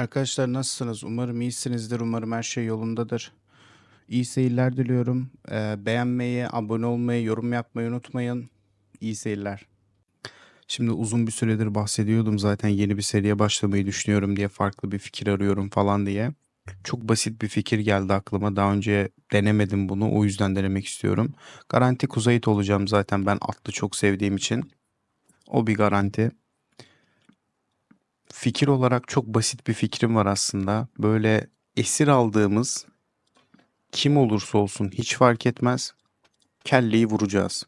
Arkadaşlar nasılsınız? Umarım iyisinizdir. Umarım her şey yolundadır. İyi seyirler diliyorum. Ee, beğenmeyi, abone olmayı, yorum yapmayı unutmayın. İyi seyirler. Şimdi uzun bir süredir bahsediyordum zaten yeni bir seriye başlamayı düşünüyorum diye farklı bir fikir arıyorum falan diye. Çok basit bir fikir geldi aklıma. Daha önce denemedim bunu. O yüzden denemek istiyorum. Garanti Kuzeyit olacağım zaten ben atlı çok sevdiğim için. O bir garanti. Fikir olarak çok basit bir fikrim var aslında. Böyle esir aldığımız kim olursa olsun hiç fark etmez. Kelleyi vuracağız.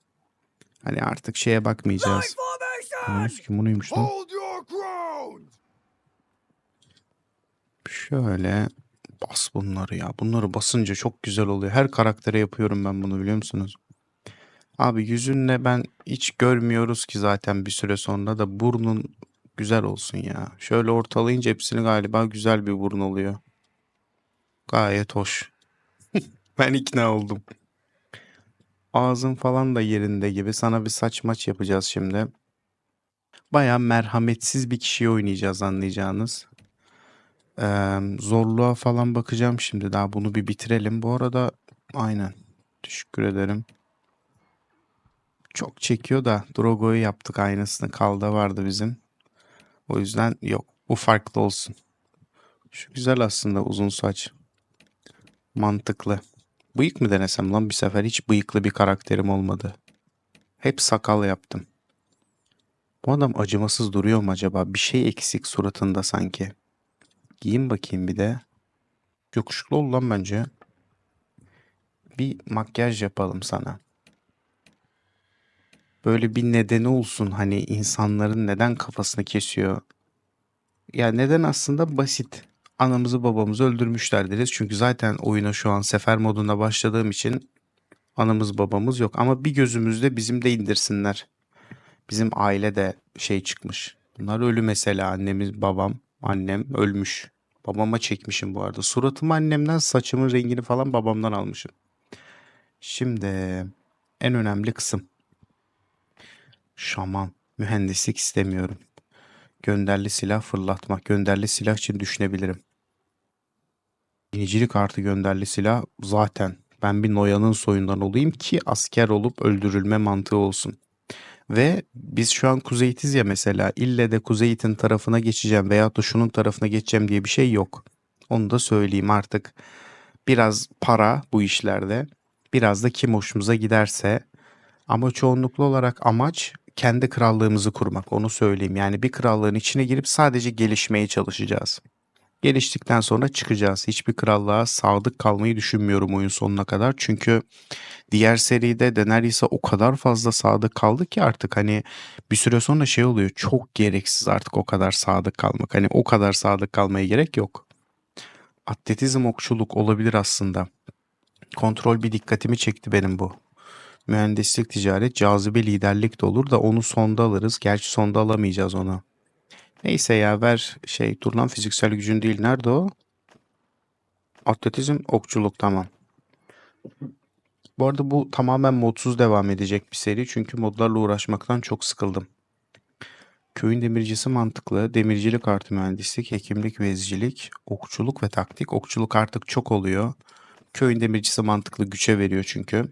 Hani artık şeye bakmayacağız. Bu neymiş lan? Your ground! Şöyle bas bunları ya. Bunları basınca çok güzel oluyor. Her karaktere yapıyorum ben bunu biliyor musunuz? Abi yüzünle ben hiç görmüyoruz ki zaten bir süre sonra da burnun güzel olsun ya. Şöyle ortalayınca hepsini galiba güzel bir burun oluyor. Gayet hoş. Ben ikna oldum. Ağzın falan da yerinde gibi. Sana bir saç maç yapacağız şimdi. Baya merhametsiz bir kişiyi oynayacağız anlayacağınız. Ee, zorluğa falan bakacağım şimdi. Daha bunu bir bitirelim. Bu arada aynen. Teşekkür ederim. Çok çekiyor da Drogo'yu yaptık aynısını. Kalda vardı bizim. O yüzden yok. Bu farklı olsun. Şu güzel aslında uzun saç. Mantıklı. Bıyık mı denesem lan bir sefer? Hiç bıyıklı bir karakterim olmadı. Hep sakal yaptım. Bu adam acımasız duruyor mu acaba? Bir şey eksik suratında sanki. Giyin bakayım bir de. Yakışıklı ol lan bence. Bir makyaj yapalım sana. Böyle bir nedeni olsun hani insanların neden kafasını kesiyor. Ya neden aslında basit. Anamızı babamızı öldürmüşler deriz. Çünkü zaten oyuna şu an sefer moduna başladığım için anamız babamız yok. Ama bir gözümüzde bizim de indirsinler. Bizim aile de şey çıkmış. Bunlar ölü mesela annemiz babam annem ölmüş. Babama çekmişim bu arada. Suratımı annemden saçımın rengini falan babamdan almışım. Şimdi en önemli kısım. Şaman. Mühendislik istemiyorum. Gönderli silah fırlatmak. Gönderli silah için düşünebilirim. Binicilik artı gönderli silah zaten. Ben bir Noyan'ın soyundan olayım ki asker olup öldürülme mantığı olsun. Ve biz şu an Kuzeyitiz ya mesela. İlle de Kuzeyit'in tarafına geçeceğim veya da şunun tarafına geçeceğim diye bir şey yok. Onu da söyleyeyim artık. Biraz para bu işlerde. Biraz da kim hoşumuza giderse. Ama çoğunluklu olarak amaç kendi krallığımızı kurmak. Onu söyleyeyim. Yani bir krallığın içine girip sadece gelişmeye çalışacağız. Geliştikten sonra çıkacağız. Hiçbir krallığa sadık kalmayı düşünmüyorum oyun sonuna kadar. Çünkü diğer seride Daenerys'e o kadar fazla sadık kaldı ki artık hani bir süre sonra şey oluyor. Çok gereksiz artık o kadar sadık kalmak. Hani o kadar sadık kalmaya gerek yok. Atletizm okçuluk olabilir aslında. Kontrol bir dikkatimi çekti benim bu. Mühendislik, ticaret, cazibe, liderlik de olur da onu sonda alırız. Gerçi sonda alamayacağız onu. Neyse ya ver şey dur lan fiziksel gücün değil. Nerede o? Atletizm, okçuluk tamam. Bu arada bu tamamen modsuz devam edecek bir seri. Çünkü modlarla uğraşmaktan çok sıkıldım. Köyün demircisi mantıklı. Demircilik artı mühendislik, hekimlik ve ezicilik, okçuluk ve taktik. Okçuluk artık çok oluyor. Köyün demircisi mantıklı güçe veriyor çünkü.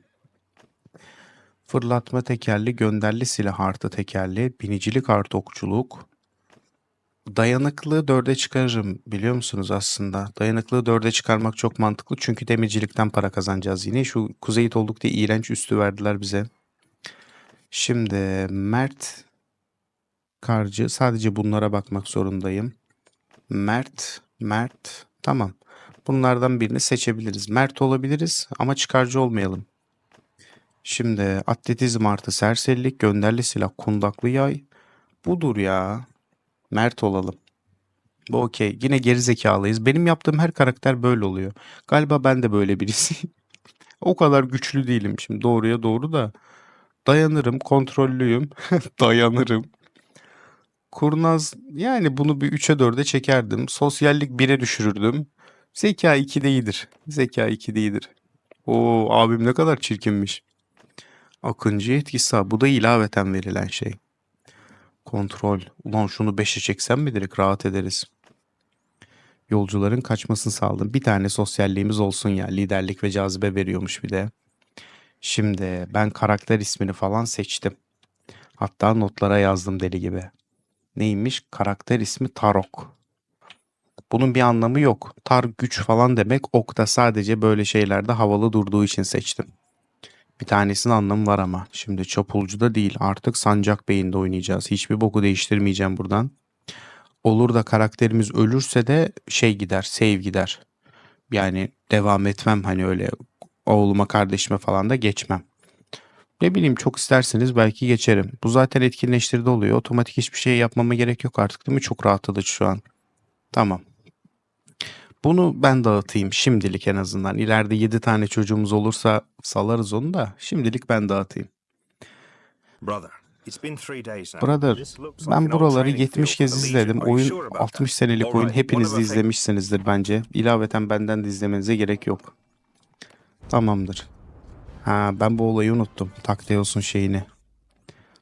Fırlatma tekerli, gönderli silah artı tekerli, binicilik artı okçuluk. Dayanıklığı dörde çıkarırım biliyor musunuz aslında? Dayanıklığı dörde çıkarmak çok mantıklı çünkü demircilikten para kazanacağız yine. Şu kuzeyit olduk diye iğrenç üstü verdiler bize. Şimdi Mert Karcı sadece bunlara bakmak zorundayım. Mert, Mert tamam. Bunlardan birini seçebiliriz. Mert olabiliriz ama çıkarcı olmayalım. Şimdi atletizm artı serserilik, gönderli silah, kundaklı yay. Budur ya. Mert olalım. Bu okey. Yine geri zekalıyız. Benim yaptığım her karakter böyle oluyor. Galiba ben de böyle birisiyim. o kadar güçlü değilim şimdi doğruya doğru da. Dayanırım, kontrollüyüm. Dayanırım. Kurnaz yani bunu bir 3'e 4'e çekerdim. Sosyallik 1'e düşürürdüm. Zeka 2'de iyidir. Zeka 2'de iyidir. Oo abim ne kadar çirkinmiş. Akıncı etkisi. Bu da ilaveten verilen şey. Kontrol. Ulan şunu 5'e çeksem mi direkt rahat ederiz. Yolcuların kaçmasını sağladım. Bir tane sosyalliğimiz olsun ya. Liderlik ve cazibe veriyormuş bir de. Şimdi ben karakter ismini falan seçtim. Hatta notlara yazdım deli gibi. Neymiş? Karakter ismi Tarok. Bunun bir anlamı yok. Tar güç falan demek. Ok da sadece böyle şeylerde havalı durduğu için seçtim. Bir tanesinin anlamı var ama. Şimdi çapulcuda değil. Artık Sancak Bey'inde oynayacağız. Hiçbir boku değiştirmeyeceğim buradan. Olur da karakterimiz ölürse de şey gider. Save gider. Yani devam etmem hani öyle oğluma kardeşime falan da geçmem. Ne bileyim çok isterseniz belki geçerim. Bu zaten etkinleştirde oluyor. Otomatik hiçbir şey yapmama gerek yok artık değil mi? Çok rahatlatıcı şu an. Tamam. Bunu ben dağıtayım şimdilik en azından. İleride 7 tane çocuğumuz olursa salarız onu da. Şimdilik ben dağıtayım. Brother. Brother, ben buraları training 70 field for kez izledim. Oyun sure about 60 that? senelik oyun. Hepiniz de izlemişsinizdir bence. İlaveten benden de izlemenize gerek yok. Tamamdır. Ha ben bu olayı unuttum. Takteos'un şeyini.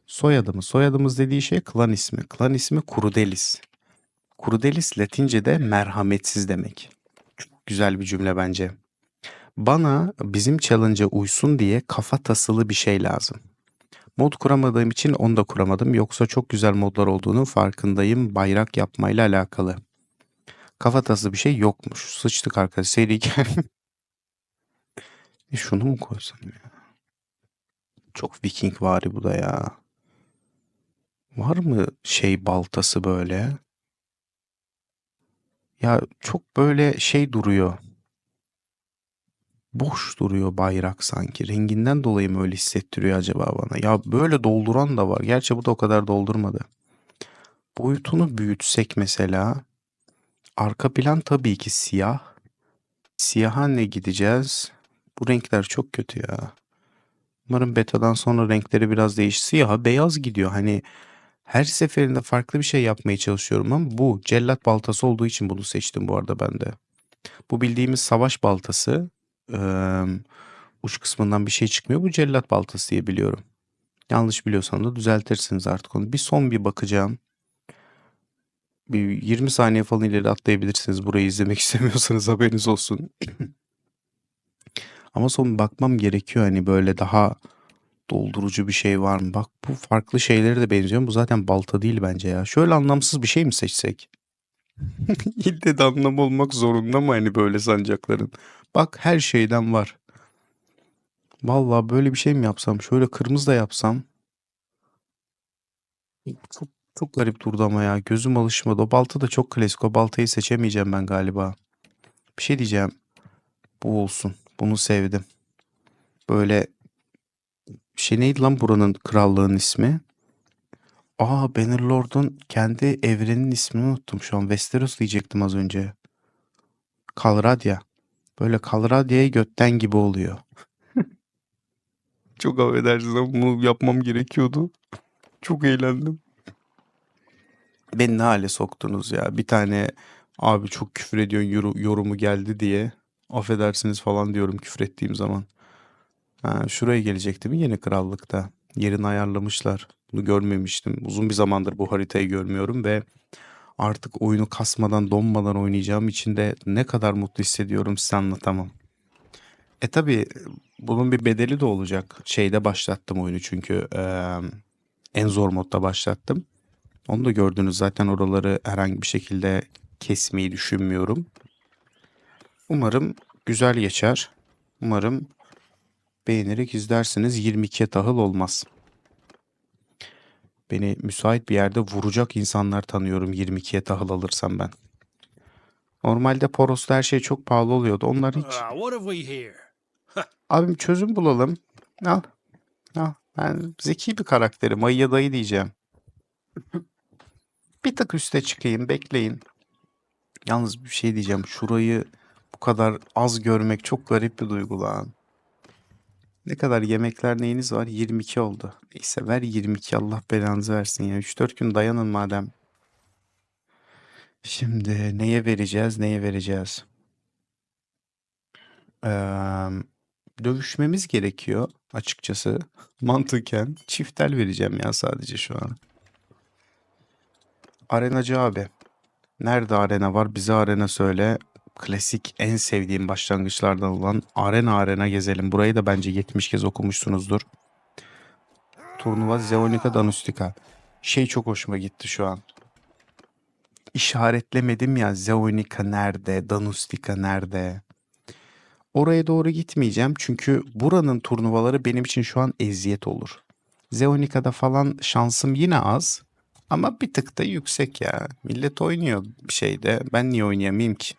Soyadımız. Soyadımız dediği şey klan ismi. Klan ismi Kurudelis. Kurudelis Latince'de merhametsiz demek. Çok güzel bir cümle bence. Bana bizim challenge'a uysun diye kafa tasılı bir şey lazım. Mod kuramadığım için onu da kuramadım. Yoksa çok güzel modlar olduğunu farkındayım bayrak yapmayla alakalı. Kafatası bir şey yokmuş. Sıçtık arkadaş. Seri E şunu mu koysam ya? Çok Viking vari bu da ya. Var mı şey baltası böyle? Ya çok böyle şey duruyor. Boş duruyor bayrak sanki. Renginden dolayı mı öyle hissettiriyor acaba bana? Ya böyle dolduran da var. Gerçi bu da o kadar doldurmadı. Boyutunu büyütsek mesela. Arka plan tabii ki siyah. Siyaha ne gideceğiz? Bu renkler çok kötü ya. Umarım betadan sonra renkleri biraz değişir. Siyaha beyaz gidiyor. Hani her seferinde farklı bir şey yapmaya çalışıyorum ama bu cellat baltası olduğu için bunu seçtim bu arada ben de. Bu bildiğimiz savaş baltası. Eee, uç kısmından bir şey çıkmıyor. Bu cellat baltası diye biliyorum. Yanlış biliyorsam da düzeltirsiniz artık onu. Bir son bir bakacağım. Bir 20 saniye falan ileri atlayabilirsiniz. Burayı izlemek istemiyorsanız haberiniz olsun. Ama son bakmam gerekiyor hani böyle daha doldurucu bir şey var mı? Bak bu farklı şeylere de benziyor. Bu zaten balta değil bence ya. Şöyle anlamsız bir şey mi seçsek? İlle de anlam olmak zorunda mı hani böyle sancakların? Bak her şeyden var. Vallahi böyle bir şey mi yapsam? Şöyle kırmızı da yapsam. Çok çok garip durdu ama ya. Gözüm alışmadı. O balta da çok klasik. O baltayı seçemeyeceğim ben galiba. Bir şey diyeceğim. Bu olsun. Bunu sevdim. Böyle şey neydi lan buranın krallığın ismi? Aa Bannerlord'un kendi evrenin ismini unuttum şu an. Westeros diyecektim az önce. Kalradia. Böyle Kalradia'ya götten gibi oluyor. Çok affedersiniz ama bunu yapmam gerekiyordu. Çok eğlendim. Beni ne hale soktunuz ya. Bir tane abi çok küfür ediyorsun yoru- yorumu geldi diye. Affedersiniz falan diyorum küfür ettiğim zaman. Ha, şuraya gelecektim yeni krallıkta. Yerini ayarlamışlar. Bunu görmemiştim. Uzun bir zamandır bu haritayı görmüyorum ve artık oyunu kasmadan donmadan oynayacağım için de ne kadar mutlu hissediyorum size anlatamam. E tabi bunun bir bedeli de olacak. Şeyde başlattım oyunu çünkü eee, en zor modda başlattım. Onu da gördünüz zaten oraları herhangi bir şekilde kesmeyi düşünmüyorum. Umarım güzel geçer. Umarım beğenerek izlersiniz. 22'ye tahıl olmaz. Beni müsait bir yerde vuracak insanlar tanıyorum 22'ye tahıl alırsam ben. Normalde Poros'ta her şey çok pahalı oluyordu. Onlar hiç... Ah? Abim çözüm bulalım. Al. Al. Ben zeki bir karakterim. Ayıya dayı diyeceğim. bir tık üste çıkayım. Bekleyin. Yalnız bir şey diyeceğim. Şurayı bu kadar az görmek çok garip bir duygu lan. Ne kadar yemekler neyiniz var? 22 oldu. Neyse ver 22 Allah belanızı versin ya. 3-4 gün dayanın madem. Şimdi neye vereceğiz neye vereceğiz? Eee, dövüşmemiz gerekiyor açıkçası. Mantıken çiftel vereceğim ya sadece şu an. Arenacı abi. Nerede arena var? Bize arena söyle. Klasik en sevdiğim başlangıçlardan olan arena arena gezelim. Burayı da bence 70 kez okumuşsunuzdur. Turnuva Zeonica Danustica. Şey çok hoşuma gitti şu an. İşaretlemedim ya Zeonica nerede, Danustica nerede. Oraya doğru gitmeyeceğim çünkü buranın turnuvaları benim için şu an eziyet olur. Zeonica'da falan şansım yine az ama bir tık da yüksek ya. Millet oynuyor bir şeyde. Ben niye oynayamayayım ki?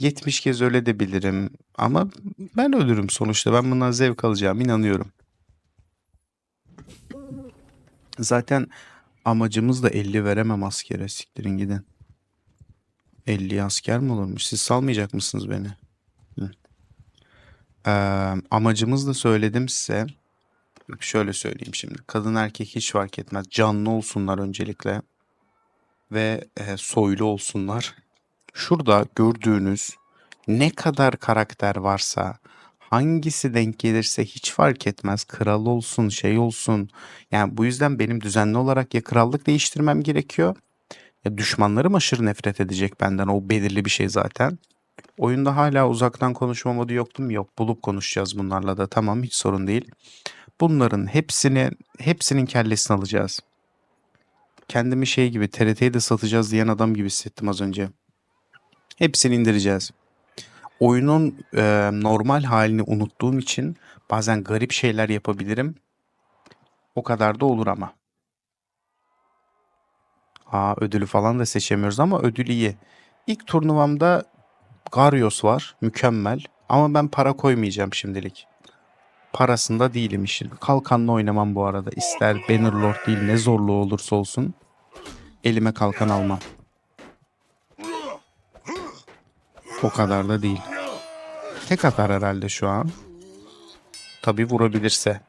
70 kez öyle de bilirim ama ben ölürüm sonuçta. Ben bundan zevk alacağım inanıyorum. Zaten amacımız da 50 veremem askere. Siktirin gidin. 50 asker mi olurmuş? Siz salmayacak mısınız beni? Ee, amacımız da söyledim size. Şöyle söyleyeyim şimdi. Kadın erkek hiç fark etmez. Canlı olsunlar öncelikle. Ve e, soylu olsunlar. Şurada gördüğünüz ne kadar karakter varsa hangisi denk gelirse hiç fark etmez. Kral olsun, şey olsun. Yani bu yüzden benim düzenli olarak ya krallık değiştirmem gerekiyor ya düşmanlarım aşırı nefret edecek benden. O belirli bir şey zaten. Oyunda hala uzaktan konuşma modu yoktu mu? Yok. Bulup konuşacağız bunlarla da. Tamam hiç sorun değil. Bunların hepsini hepsinin kellesini alacağız. Kendimi şey gibi TRT'yi de satacağız diyen adam gibi hissettim az önce. Hepsini indireceğiz. Oyunun e, normal halini unuttuğum için bazen garip şeyler yapabilirim. O kadar da olur ama. Aa ödülü falan da seçemiyoruz ama ödül iyi. İlk turnuvamda Garios var. Mükemmel. Ama ben para koymayacağım şimdilik. Parasında değilim işin. Kalkanla oynamam bu arada. İster Bannerlord değil ne zorluğu olursa olsun. Elime kalkan almam. O kadar da değil. Tek atar herhalde şu an. Tabii vurabilirse.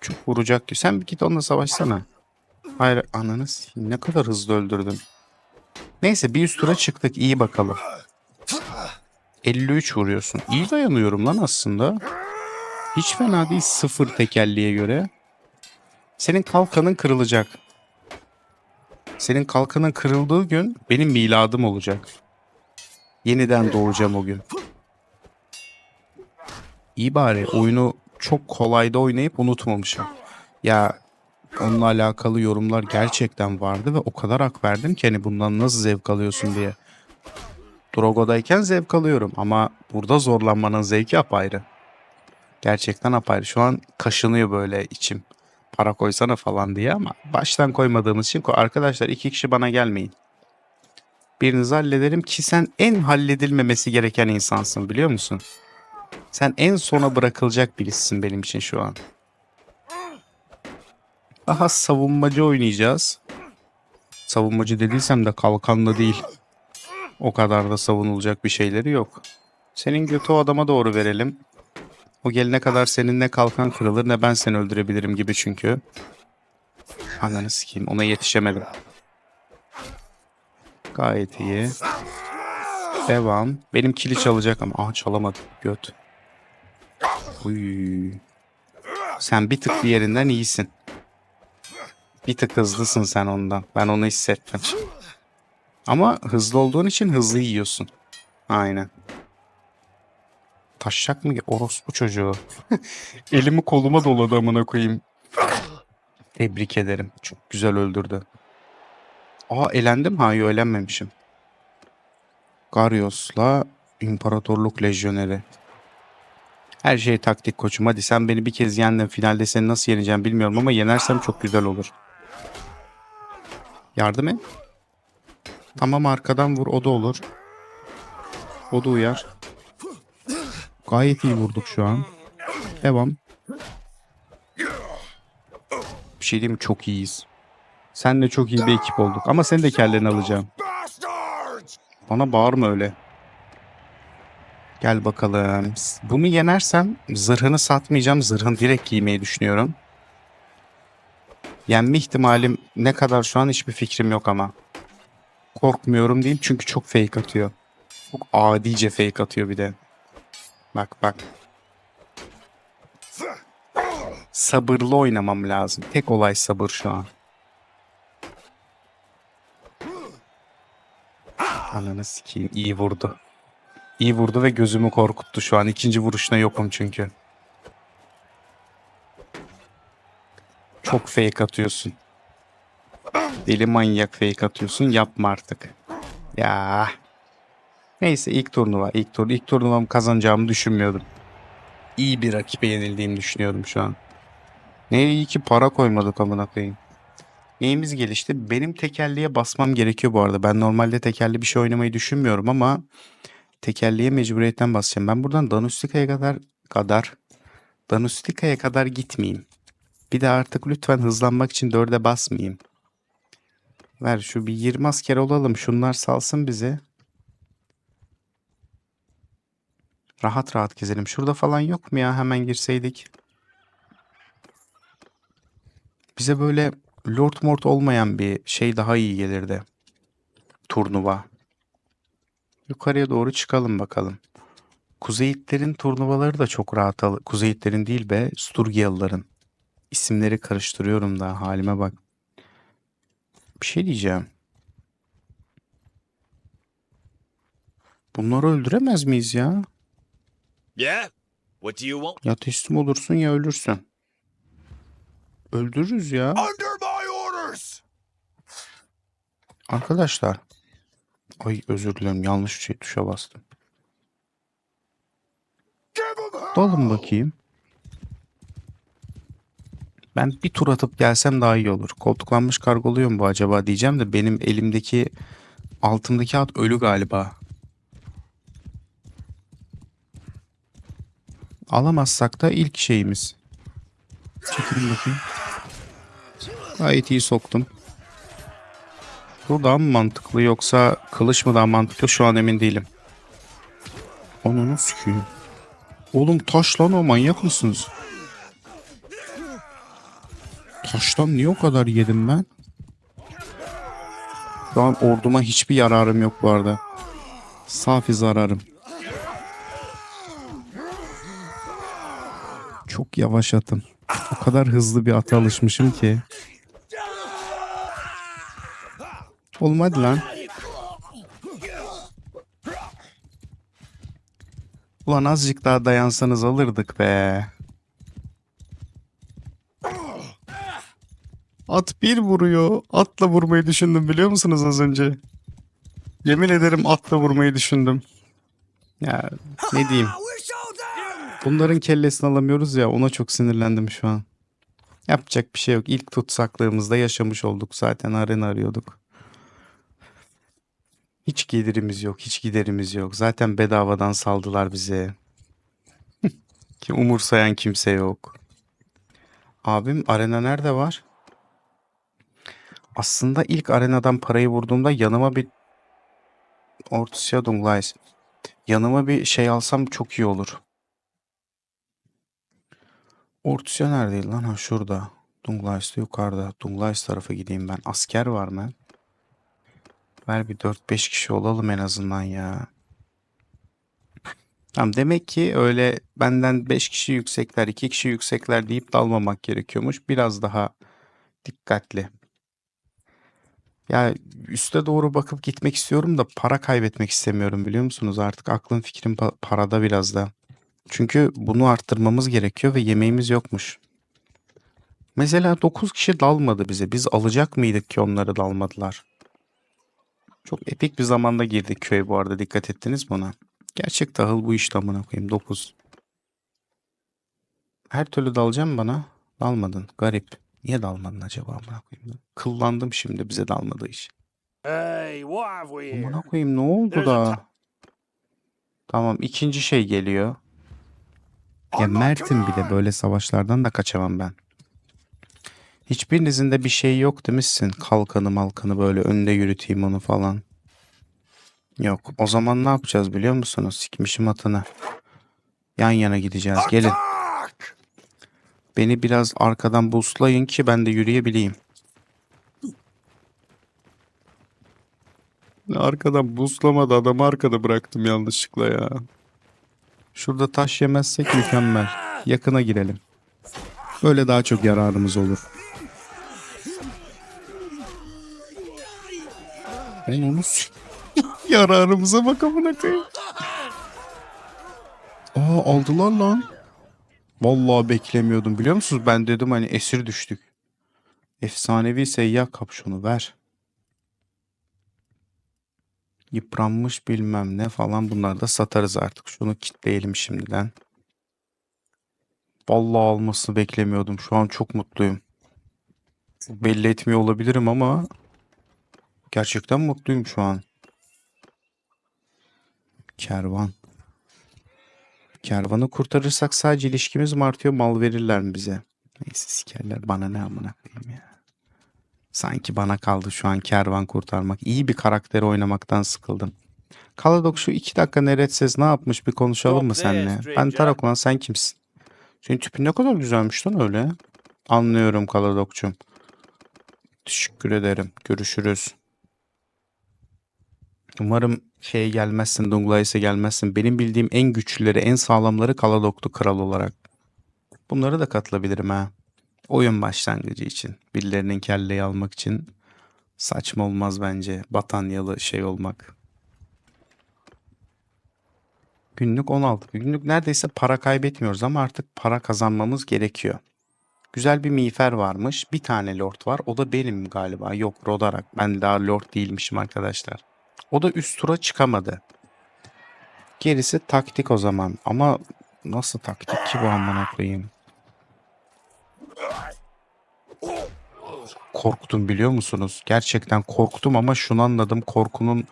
Çok vuracak ki. Sen bir git onunla savaşsana. Hayır ananı ne kadar hızlı öldürdün. Neyse bir üst tura çıktık iyi bakalım. 53 vuruyorsun. İyi dayanıyorum lan aslında. Hiç fena değil sıfır tekelliğe göre. Senin kalkanın kırılacak. Senin kalkanın kırıldığı gün benim miladım olacak. Yeniden doğacağım o gün. İyi bari oyunu çok kolayda oynayıp unutmamışım. Ya onunla alakalı yorumlar gerçekten vardı ve o kadar hak verdim ki hani bundan nasıl zevk alıyorsun diye. Drogo'dayken zevk alıyorum ama burada zorlanmanın zevki apayrı. Gerçekten apayrı. Şu an kaşınıyor böyle içim. Para koysana falan diye ama baştan koymadığımız için. Arkadaşlar iki kişi bana gelmeyin. Birinizi hallederim ki sen en halledilmemesi gereken insansın biliyor musun? Sen en sona bırakılacak birisisin benim için şu an. Daha savunmacı oynayacağız. Savunmacı dediysem de kalkanlı değil. O kadar da savunulacak bir şeyleri yok. Senin götü o adama doğru verelim. O gelene kadar senin ne kalkan kırılır ne ben seni öldürebilirim gibi çünkü. Ananı sikeyim ona yetişemedim. Gayet iyi. Devam. Benim kili çalacak ama. Aha çalamadım. Göt. Uy. Sen bir tık bir yerinden iyisin. Bir tık hızlısın sen ondan. Ben onu hissettim. Ama hızlı olduğun için hızlı yiyorsun. Aynen. Taşacak mı? Orospu çocuğu. Elimi koluma doladı amına koyayım. Tebrik ederim. Çok güzel öldürdü. Aa elendim. Hayır elenmemişim. Garyos'la İmparatorluk Lejyoneri. Her şey taktik koçum. Hadi sen beni bir kez yendin. Finalde seni nasıl yeneceğim bilmiyorum ama yenersem çok güzel olur. Yardım et. Tamam arkadan vur o da olur. O da uyar. Gayet iyi vurduk şu an. Devam. Bir şey diyeyim? Çok iyiyiz. Senle çok iyi bir ekip olduk. Ama senin de kelleni alacağım. Bana bağırma öyle. Gel bakalım. Bunu yenersem zırhını satmayacağım. Zırhını direkt giymeyi düşünüyorum. Yenme ihtimalim ne kadar şu an hiçbir fikrim yok ama. Korkmuyorum diyeyim çünkü çok fake atıyor. Çok adice fake atıyor bir de. Bak bak. Sabırlı oynamam lazım. Tek olay sabır şu an. Ananı sikeyim. iyi vurdu. İyi vurdu ve gözümü korkuttu şu an. ikinci vuruşuna yokum çünkü. Çok fake atıyorsun. Deli manyak fake atıyorsun. Yapma artık. Ya. Neyse ilk turnuva. ilk tur. ilk turnuvam kazanacağımı düşünmüyordum. İyi bir rakibe yenildiğimi düşünüyorum şu an. Ne iyi ki para koymadık amına koyayım. Neyimiz gelişti? Benim tekerleğe basmam gerekiyor bu arada. Ben normalde tekerli bir şey oynamayı düşünmüyorum ama tekerleğe mecburiyetten basacağım. Ben buradan Danustika'ya kadar kadar Danustika'ya kadar gitmeyeyim. Bir de artık lütfen hızlanmak için dörde basmayayım. Ver şu bir 20 asker olalım. Şunlar salsın bizi. Rahat rahat gezelim. Şurada falan yok mu ya? Hemen girseydik. Bize böyle Lord Mort olmayan bir şey daha iyi gelirdi. Turnuva. Yukarıya doğru çıkalım bakalım. Kuzeyitlerin turnuvaları da çok rahat al. Kuzeyitlerin değil be, Sturgiyalıların. İsimleri karıştırıyorum da halime bak. Bir şey diyeceğim. Bunları öldüremez miyiz ya? Yeah? What do you want? Ya teslim olursun ya ölürsün. Öldürürüz ya. Under Arkadaşlar. Ay özür dilerim yanlış şey tuşa bastım. Dalın bakayım. Ben bir tur atıp gelsem daha iyi olur. Koltuklanmış kargoluyor mu bu acaba diyeceğim de benim elimdeki altımdaki at ölü galiba. Alamazsak da ilk şeyimiz. Çekilin bakayım. Gayet iyi soktum. Bu daha mı mantıklı yoksa kılıç mı daha mantıklı şu an emin değilim. Onu nasıl sikeyim? Oğlum taş lan o manyak mısınız? Taştan niye o kadar yedim ben? Şu an orduma hiçbir yararım yok bu arada. Safi zararım. Çok yavaş atım. O kadar hızlı bir ata alışmışım ki. Oğlum hadi lan. Ulan azıcık daha dayansanız alırdık be. At bir vuruyor. Atla vurmayı düşündüm biliyor musunuz az önce? Yemin ederim atla vurmayı düşündüm. Ya ne diyeyim. Bunların kellesini alamıyoruz ya ona çok sinirlendim şu an. Yapacak bir şey yok. İlk tutsaklığımızda yaşamış olduk zaten arena arıyorduk. Hiç gelirimiz yok, hiç giderimiz yok. Zaten bedavadan saldılar bize. Ki umursayan kimse yok. Abim arena nerede var? Aslında ilk arenadan parayı vurduğumda yanıma bir Ortusya Dunglais. Yanıma bir şey alsam çok iyi olur. Ortusya neredeydi lan? Ha şurada. Dunglais de yukarıda. Dunglais tarafa gideyim ben. Asker var mı? Ver bir 4-5 kişi olalım en azından ya. Tamam demek ki öyle benden 5 kişi yüksekler, 2 kişi yüksekler deyip dalmamak gerekiyormuş. Biraz daha dikkatli. Ya üste doğru bakıp gitmek istiyorum da para kaybetmek istemiyorum biliyor musunuz? Artık aklım fikrim pa- parada biraz da. Çünkü bunu arttırmamız gerekiyor ve yemeğimiz yokmuş. Mesela 9 kişi dalmadı bize. Biz alacak mıydık ki onları dalmadılar? Çok epik bir zamanda girdik köye bu arada. Dikkat ettiniz mi ona? Gerçek tahıl bu işte amına koyayım. 9. Her türlü dalacağım bana. Dalmadın. Garip. Niye dalmadın acaba amına koyayım? Kıllandım şimdi bize dalmadığı iş. Hey, what have we here? Amına koyayım ne oldu da? Tamam ikinci şey geliyor. Ya Mert'im bir de böyle savaşlardan da kaçamam ben. Hiçbirinizin de bir şey yok demişsin. Kalkanı malkanı böyle önde yürüteyim onu falan. Yok. O zaman ne yapacağız biliyor musunuz? Sikmişim atını. Yan yana gideceğiz. Gelin. Beni biraz arkadan buslayın ki ben de yürüyebileyim. Arkadan buslamadı adamı arkada bıraktım yanlışlıkla ya. Şurada taş yemezsek mükemmel. Yakına girelim. Böyle daha çok yararımız olur. S- Yararımıza bak amına koyayım. Aa aldılar lan. Vallahi beklemiyordum biliyor musunuz? Ben dedim hani esir düştük. Efsanevi seyyah kapşonu ver. Yıpranmış bilmem ne falan bunları da satarız artık. Şunu kitleyelim şimdiden. Vallahi almasını beklemiyordum. Şu an çok mutluyum. Belli etmiyor olabilirim ama gerçekten mutluyum şu an. Kervan. Kervanı kurtarırsak sadece ilişkimiz mi artıyor mal verirler mi bize? Neyse sikerler bana ne amına koyayım ya. Sanki bana kaldı şu an kervan kurtarmak. İyi bir karakteri oynamaktan sıkıldım. Kaladok şu iki dakika Neretsiz ne yapmış bir konuşalım mı seninle? Ben. Tarak lan sen kimsin? Senin tipin ne kadar güzelmiş lan öyle. Anlıyorum Kaladokçum. Teşekkür ederim. Görüşürüz. Umarım şeye gelmezsin, Dunglais'e gelmezsin. Benim bildiğim en güçlüleri, en sağlamları Kaladok'tu kral olarak. Bunları da katılabilirim ha. Oyun başlangıcı için. Birilerinin kelleyi almak için saçma olmaz bence. Batanyalı şey olmak. Günlük 16. Günlük neredeyse para kaybetmiyoruz ama artık para kazanmamız gerekiyor. Güzel bir miğfer varmış. Bir tane lord var. O da benim galiba. Yok Rodarak. Ben daha lord değilmişim arkadaşlar. O da üst tura çıkamadı. Gerisi taktik o zaman. Ama nasıl taktik ki bu amına koyayım? Korktum biliyor musunuz? Gerçekten korktum ama şunu anladım. Korkunun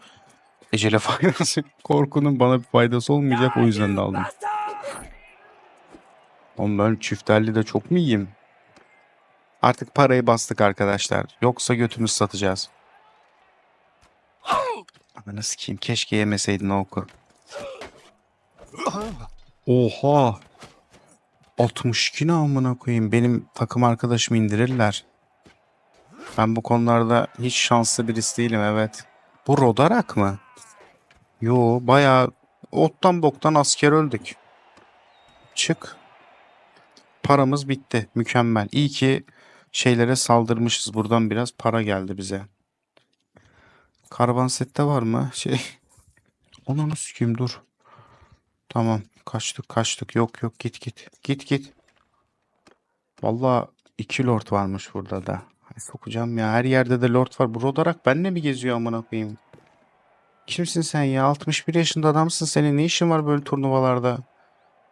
ecele faydası. Korkunun bana bir faydası olmayacak o yüzden de aldım. Oğlum ben çifterli de çok mu iyiyim? Artık parayı bastık arkadaşlar. Yoksa götümüz satacağız. Ananı sikeyim. Keşke yemeseydin o oku. Oha. 62 ne amına koyayım. Benim takım arkadaşımı indirirler. Ben bu konularda hiç şanslı birisi değilim evet. Bu Rodarak mı? Yo bayağı ottan boktan asker öldük. Çık. Paramız bitti. Mükemmel. İyi ki şeylere saldırmışız. Buradan biraz para geldi bize. Karavan sette var mı? Şey. Onu sikeyim dur. Tamam. Kaçtık kaçtık. Yok yok git git. Git git. Vallahi iki lord varmış burada da. Ay sokacağım ya. Her yerde de lord var. Bu Rodarak benle mi geziyor amına koyayım? Kimsin sen ya? 61 yaşında adamsın. Senin ne işin var böyle turnuvalarda?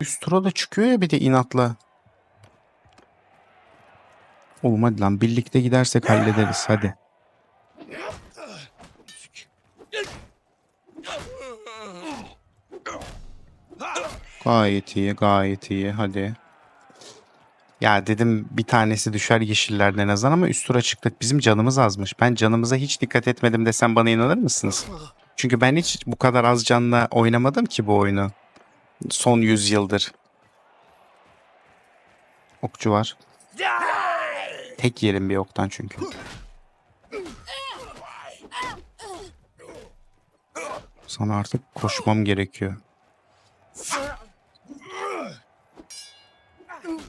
Üst tura da çıkıyor ya bir de inatla. Oğlum hadi lan birlikte gidersek hallederiz hadi. Gayet iyi gayet iyi hadi. Ya dedim bir tanesi düşer yeşillerden en azından ama üst tura çıktık. Bizim canımız azmış. Ben canımıza hiç dikkat etmedim desem bana inanır mısınız? Çünkü ben hiç bu kadar az canla oynamadım ki bu oyunu. Son 100 yıldır. Okçu var. Tek yerim bir oktan çünkü. Sana artık koşmam gerekiyor.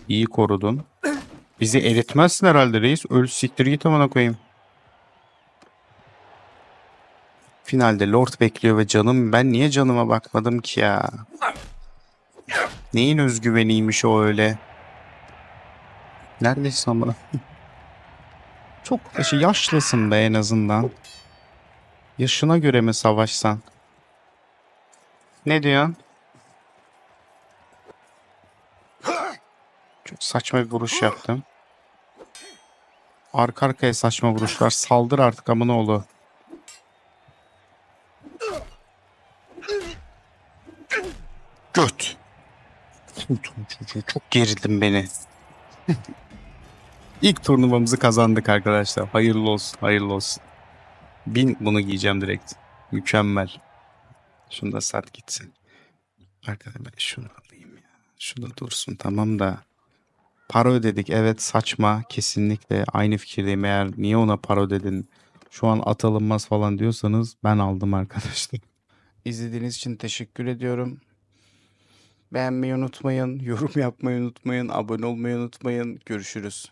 İyi korudun. Bizi eritmezsin herhalde reis. Öl siktir git amına koyayım. Finalde Lord bekliyor ve canım ben niye canıma bakmadım ki ya? Neyin özgüveniymiş o öyle? Neredesin amına? Çok yaşlısın be en azından. Yaşına göre mi savaşsan? Ne diyorsun? Çok saçma bir vuruş yaptım. Arka arkaya saçma vuruşlar. Saldır artık amına oğlu. Göt. Çok gerildim beni. İlk turnuvamızı kazandık arkadaşlar. Hayırlı olsun, hayırlı olsun. Bin bunu giyeceğim direkt. Mükemmel. Şunu da sat gitsin. Arkadaşlar ben şunu alayım ya. Şu da dursun tamam da. Para ödedik evet saçma kesinlikle aynı fikirdeyim eğer niye ona para ödedin şu an at alınmaz falan diyorsanız ben aldım arkadaşlar. İzlediğiniz için teşekkür ediyorum. Beğenmeyi unutmayın, yorum yapmayı unutmayın, abone olmayı unutmayın. Görüşürüz.